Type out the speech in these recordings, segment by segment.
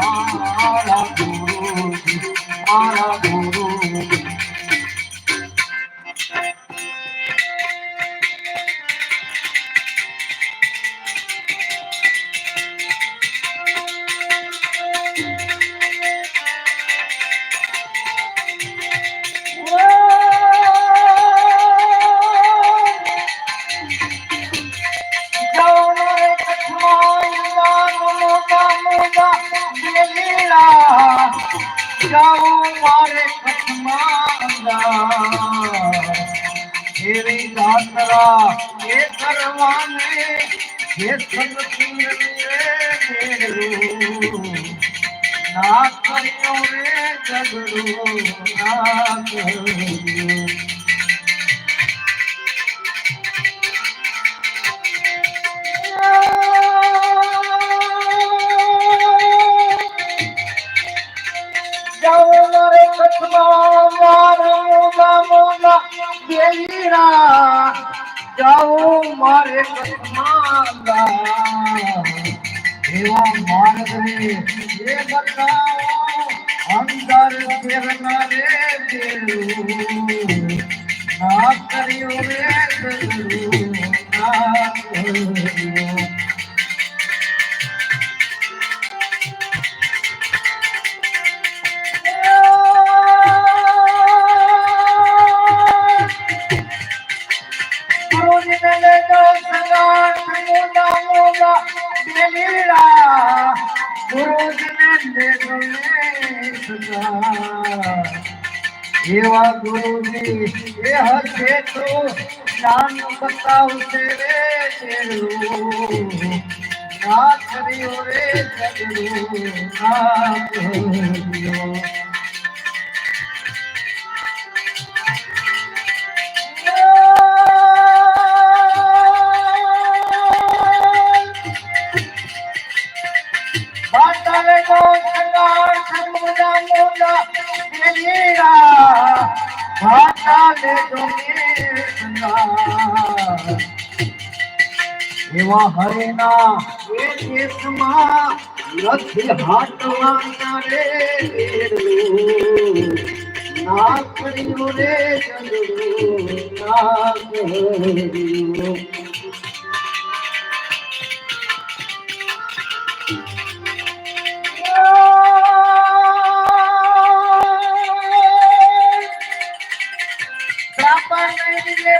I'm a જાત્રા એ કરવાને જે સદપુર ના કર્યો રે જગડો ના કર્યો એવા રે એ બતાવો અંદર ફેરનારે દેવું. ના કર્યું રે ગગડું, ના કર્યું ગુરુજીને સંગાર એવા ગુરુજી એ હશે તો નામ બતાવશે રે તેરું ના કર્યો રે ઝઘડું ના એવા હરેના એ દેશમાં નથી હાટવાના રે. ના કર્યું રે ના કર્યું.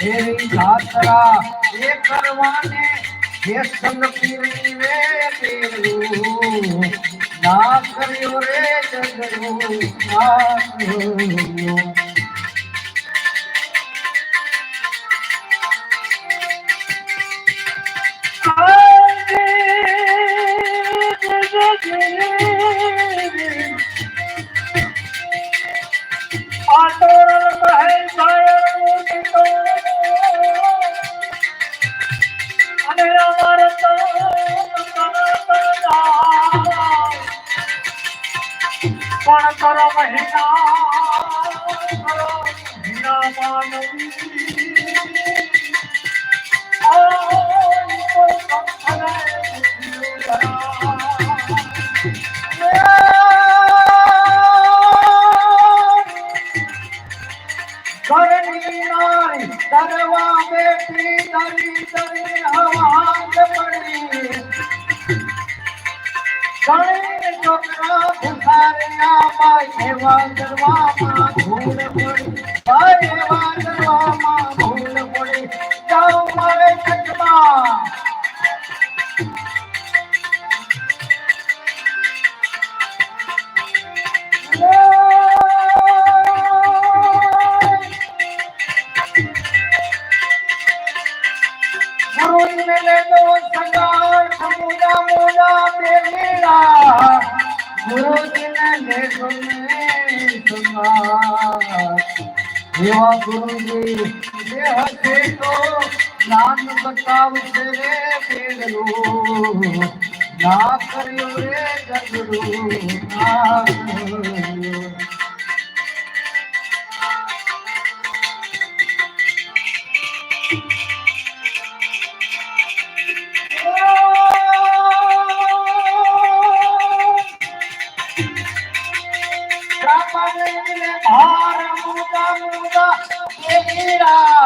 એવી જાત્રા એ કરવાને જે સંગ પીવી રે તેરું કર્યો રે પણ કરો મહિના? માનવી ઘરની કરવા બેઠી તારી તારી હવાજ પડી. ઘણી છોકરા ભૂસારિયા પાસે વાંદરવામાં કરવામાં એવા ગુરુજી જે હશે તો જ્ઞાન બતાવશે રે પેલું ના કર્યું રે જગડું ના કર્યું Pereira!